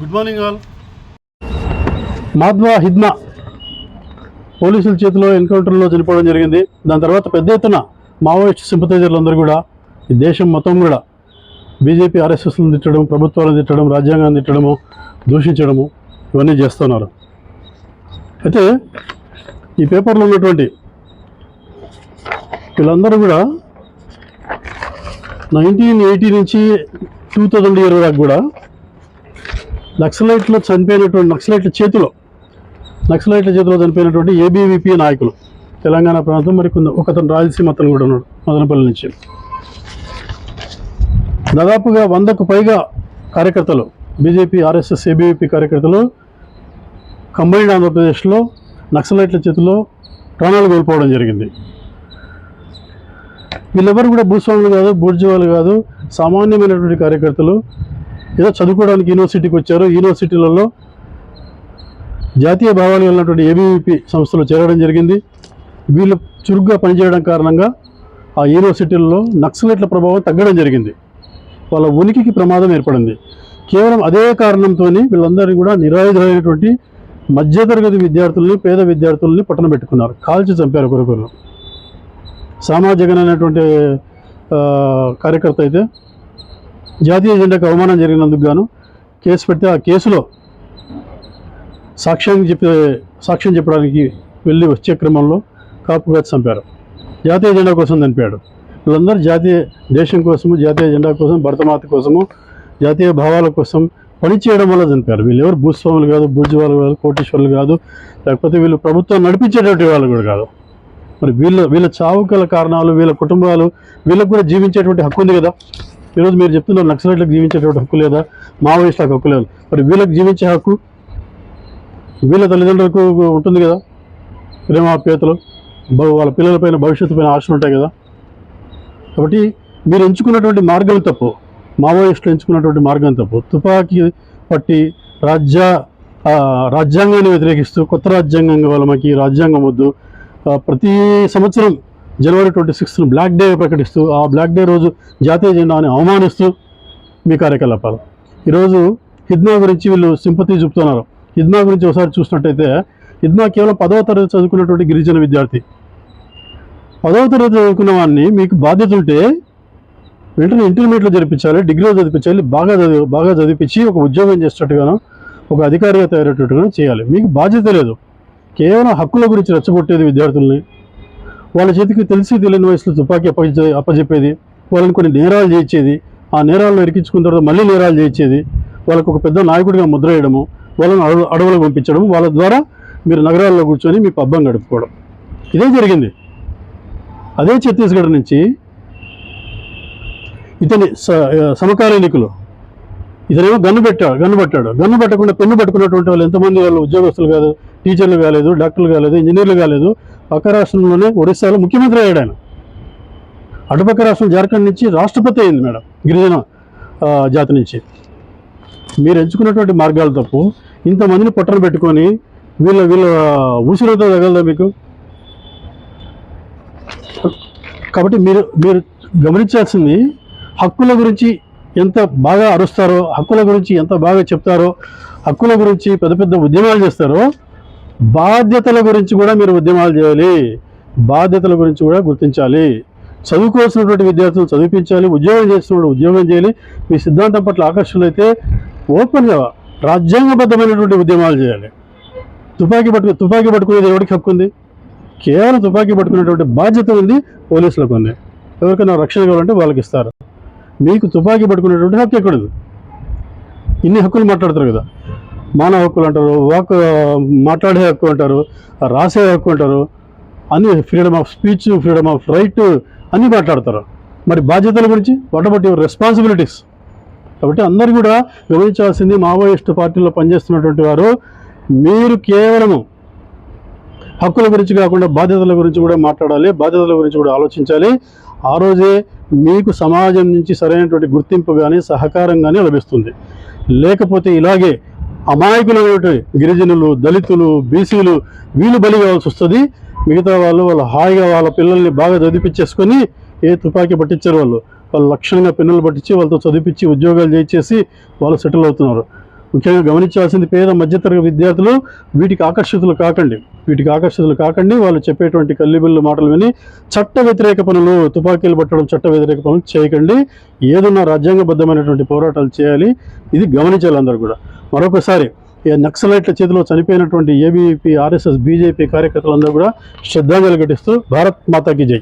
Good morning all. Madvi Hidma పోలీసుల చేతిలో ఎన్కౌంటర్లో చనిపోవడం జరిగింది. దాని తర్వాత పెద్ద ఎత్తున మావోయిస్ట్ సింపతైజర్లు అందరూ కూడా ఈ దేశం మొత్తం కూడా బీజేపీ ఆర్ఎస్ఎస్లను తిట్టడం ప్రభుత్వాలను తిట్టడం రాజ్యాంగాన్ని తిట్టడము దూషించడము ఇవన్నీ చేస్తున్నారు. అయితే ఈ పేపర్లో ఉన్నటువంటి వీళ్ళందరూ కూడా నైన్టీన్ ఎయిటీ నుంచి టూ థౌజండ్ ఇయర్ వరకు కూడా నక్సలైట్లో చనిపోయినటువంటి నక్సలైట్ల చేతిలో నక్సలైట్ల చేతిలో చనిపోయినటువంటి ఏబీవీపీ నాయకులు. తెలంగాణ ప్రాంతం మరి కొంత ఒకతను రాయలసీమ అతను కూడా ఉన్నాడు మదనపల్లి నుంచి. దాదాపుగా వందకు పైగా కార్యకర్తలు బీజేపీ ఆర్ఎస్ఎస్ ఏబీవీపీ కార్యకర్తలు కంబైన్డ్ ఆంధ్రప్రదేశ్లో నక్సలైట్ల చేతిలో ప్రాణాలు కోల్పోవడం జరిగింది. వీళ్ళెవరు కూడా భూస్వాములు కాదు బూర్జువాలు కాదు సామాన్యమైనటువంటి కార్యకర్తలు ఏదో చదువుకోవడానికి యూనివర్సిటీకి వచ్చారు. యూనివర్సిటీలలో జాతీయ భావాలు ఉన్నటువంటి ఏబీవీపీ సంస్థలో చేరడం జరిగింది. వీళ్ళు చురుగ్గా పనిచేయడం కారణంగా ఆ యూనివర్సిటీల్లో నక్సలైట్ల ప్రభావం తగ్గడం జరిగింది. వాళ్ళ ఉనికికి ప్రమాదం ఏర్పడింది. కేవలం అదే కారణంతో వీళ్ళందరినీ కూడా నిరాయుధమైనటువంటి మధ్యతరగతి విద్యార్థుల్ని పేద విద్యార్థుల్ని పట్టణ పెట్టుకున్నారు. కాల్చి చంపారు ఒకరికొకరు సామాజికన్ అనేటువంటి కార్యకర్త అయితే జాతీయ జెండాకు అవమానం జరిగినందుకు గాను కేసు పెడితే ఆ కేసులో సాక్ష్యం చెప్పే సాక్ష్యం చెప్పడానికి వెళ్ళి వచ్చే క్రమంలో కాపుగా చంపారు. జాతీయ జెండా కోసం చనిపోయాడు వీళ్ళందరూ జాతీయ దేశం కోసము జాతీయ జెండా కోసం భరతమాత కోసము జాతీయ భావాల కోసం పనిచేయడం వల్ల చనిపోయారు వీళ్ళు ఎవరు భూస్వాములు కాదు భూజవాలు కాదు కోటీశ్వరులు కాదు లేకపోతే వీళ్ళు ప్రభుత్వం నడిపించేటువంటి వాళ్ళు కూడా కాదు. మరి వీళ్ళ వీళ్ళ చావుకల కారణాలు వీళ్ళ కుటుంబాలు వీళ్ళకు కూడా జీవించేటువంటి హక్కు ఉంది కదా. ఈరోజు మీరు చెప్తున్నారు నక్సలైట్లకు జీవించేటువంటి హక్కు లేదా? మావోయిస్టులకు హక్కు లేదు. మరి వీళ్ళకి జీవించే హక్కు? వీళ్ళ తల్లిదండ్రులకు ఉంటుంది కదా? ప్రేమ భ- వాళ్ళ పిల్లలపైన భవిష్యత్తు పైన ఆశలు ఉంటాయి కదా? కాబట్టి మీరు ఎంచుకున్నటువంటి మార్గం తప్పు. మావోయిస్టులు ఎంచుకున్నటువంటి మార్గం తప్పు. తుపాకీ పట్టి రాజ్య రాజ్యాంగాన్ని వ్యతిరేకిస్తూ కొత్త రాజ్యాంగం కావాలి మాకు రాజ్యాంగం వద్దు. ప్రతి సంవత్సరం జనవరి ట్వంటీ సిక్స్త్ బ్లాక్ డే ప్రకటిస్తూ ఆ బ్లాక్ డే రోజు జాతీయ జెండాని అవమానిస్తూ మీ కార్యకలాపాలు. ఈరోజు హిద్మా గురించి వీళ్ళు సింపతి చూపుతున్నారు. హిద్మా గురించి ఒకసారి చూసినట్టయితే హిద్మా కేవలం పదవ తరగతి చదువుకున్నటువంటి గిరిజన విద్యార్థి. పదవ తరగతి చదువుకున్న వాడిని మీకు బాధ్యత ఉంటే వెంటనే ఇంటర్మీడియట్లో జరిపించాలి డిగ్రీలో చదివించాలి బాగా చదివి బాగా చదివించి ఒక ఉద్యోగం చేసేటట్టుగాను ఒక అధికారిగా తయారయ్యేటట్టుగాను చేయాలి. మీకు బాధ్యత లేదు. కేవలం హక్కుల గురించి రెచ్చగొట్టేది విద్యార్థుల్ని వాళ్ళ చేతికి తెలిసి తెలియని వయసులో తుపాకీ అప్పగించే అప్పజెప్పేది వాళ్ళని కొన్ని నేరాలు చేయించేది ఆ నేరాలను ఇరికించుకున్న తర్వాత మళ్ళీ నేరాలు చేయించేది వాళ్ళకు ఒక పెద్ద నాయకుడిగా ముద్ర వేయడము వాళ్ళని అడవు అడవులకు పంపించడం వాళ్ళ ద్వారా మీరు నగరాల్లో కూర్చొని మీ పబ్బం గడుపుకోవడం. ఇదే జరిగింది. అదే ఛత్తీస్గఢ్ నుంచి ఇతని స- సమకాలీనికులు ఇతనేమో గన్ను పెట్టాడు గన్ను పట్టాడు. గన్ను పట్టకుండా పెన్ను పట్టుకున్నటువంటి వాళ్ళు ఎంతమంది వాళ్ళు ఉద్యోగస్తులు కాదు టీచర్లు కాలేదు డాక్టర్లు కాలేదు ఇంజనీర్లు కాలేదు పక్క రాష్ట్రంలోనే ఒడిశాలో ముఖ్యమంత్రి అయ్యాడు ఆయన. అటుపక్క రాష్ట్రం జార్ఖండ్ నుంచి రాష్ట్రపతి అయింది మేడం గిరిజన జాతి నుంచి. మీరు ఎంచుకున్నటువంటి మార్గాలు తప్పు ఇంతమందిని పొట్టలు పెట్టుకొని వీళ్ళ వీళ్ళ ఊసిరితో తగలదా మీకు? కాబట్టి మీరు మీరు గమనించాల్సింది హక్కుల గురించి ఎంత బాగా అరుస్తారో హక్కుల గురించి ఎంత బాగా చెప్తారో హక్కుల గురించి పెద్ద పెద్ద ఉద్యమాలు చేస్తారో బాధ్యతల గురించి కూడా మీరు ఉద్యమాలు చేయాలి. బాధ్యతల గురించి కూడా గుర్తించాలి. చదువుకోవాల్సినటువంటి విద్యార్థులు చదివించాలి ఉద్యోగం చేస్తున్నప్పుడు ఉద్యోగం చేయాలి. మీ సిద్ధాంతం పట్ల ఆకర్షణలైతే ఓపెన్గా రాజ్యాంగబద్ధమైనటువంటి ఉద్యమాలు చేయాలి. తుపాకీ పట్టుకు తుపాకీ పట్టుకునేది ఎవరికి హక్కు ఉంది. కేవలం తుపాకీ పట్టుకునేటువంటి బాధ్యత ఉంది పోలీసులకు ఉంది. ఎవరికైనా రక్షణ కావాలంటే వాళ్ళకి ఇస్తారు. మీకు తుపాకీ పట్టుకునేటువంటి హక్కు ఎక్కడుంది? ఇన్ని హక్కులు మాట్లాడతారు కదా. మానవ హక్కులు అంటారు వాక్ మాట్లాడే హక్కు అంటారు రాసే హక్కు అంటారు అన్ని freedom of speech freedom of right అన్నీ మాట్లాడతారు. మరి బాధ్యతల గురించి వాట్ అబౌట్ యువర్ రెస్పాన్సిబిలిటీస్ కాబట్టి అందరు కూడా గమనించాల్సింది మావోయిస్ట్ పార్టీలో పనిచేస్తున్నటువంటి వారు మీరు కేవలము హక్కుల గురించి కాకుండా బాధ్యతల గురించి కూడా మాట్లాడాలి బాధ్యతల గురించి కూడా ఆలోచించాలి. ఆ రోజే మీకు సమాజం నుంచి సరైనటువంటి గుర్తింపు కానీ సహకారం కానీ లభిస్తుంది. లేకపోతే ఇలాగే అమాయకులైనటువంటి గిరిజనులు దళితులు బీసీలు వీళ్ళు బలి కావాల్సి వస్తుంది. మిగతా వాళ్ళు వాళ్ళు హాయిగా వాళ్ళ పిల్లల్ని బాగా చదివిపించేసుకొని ఏ తుపాకీ పట్టించారు వాళ్ళు. వాళ్ళు లక్షణంగా పిల్లలు పట్టించి వాళ్ళతో చదివిపించి ఉద్యోగాలు చేసేసి వాళ్ళు సెటిల్ అవుతున్నారు. ముఖ్యంగా గమనించాల్సింది పేద మధ్యతరగతి విద్యార్థులు వీటికి ఆకర్షితులు కాకండి. వీటికి ఆకర్షితులు కాకండి. వాళ్ళు చెప్పేటువంటి కల్లిబిల్లు మాటలు విని చట్ట వ్యతిరేక పనులు తుపాకీలు పట్టడం చట్ట వ్యతిరేక పనులు చేయకండి. ఏదన్నా రాజ్యాంగబద్ధమైనటువంటి పోరాటాలు చేయాలి. ఇది గమనించాలి అందరూ కూడా. మరొకసారి ఈ నక్సలైట్ల చేతిలో చనిపోయినటువంటి ఏబీవీపీ ఆర్ఎస్ఎస్ బీజేపీ కార్యకర్తలందరూ కూడా శ్రద్ధాంజలి ఘటిస్తూ భారత్ మాతాకి జై.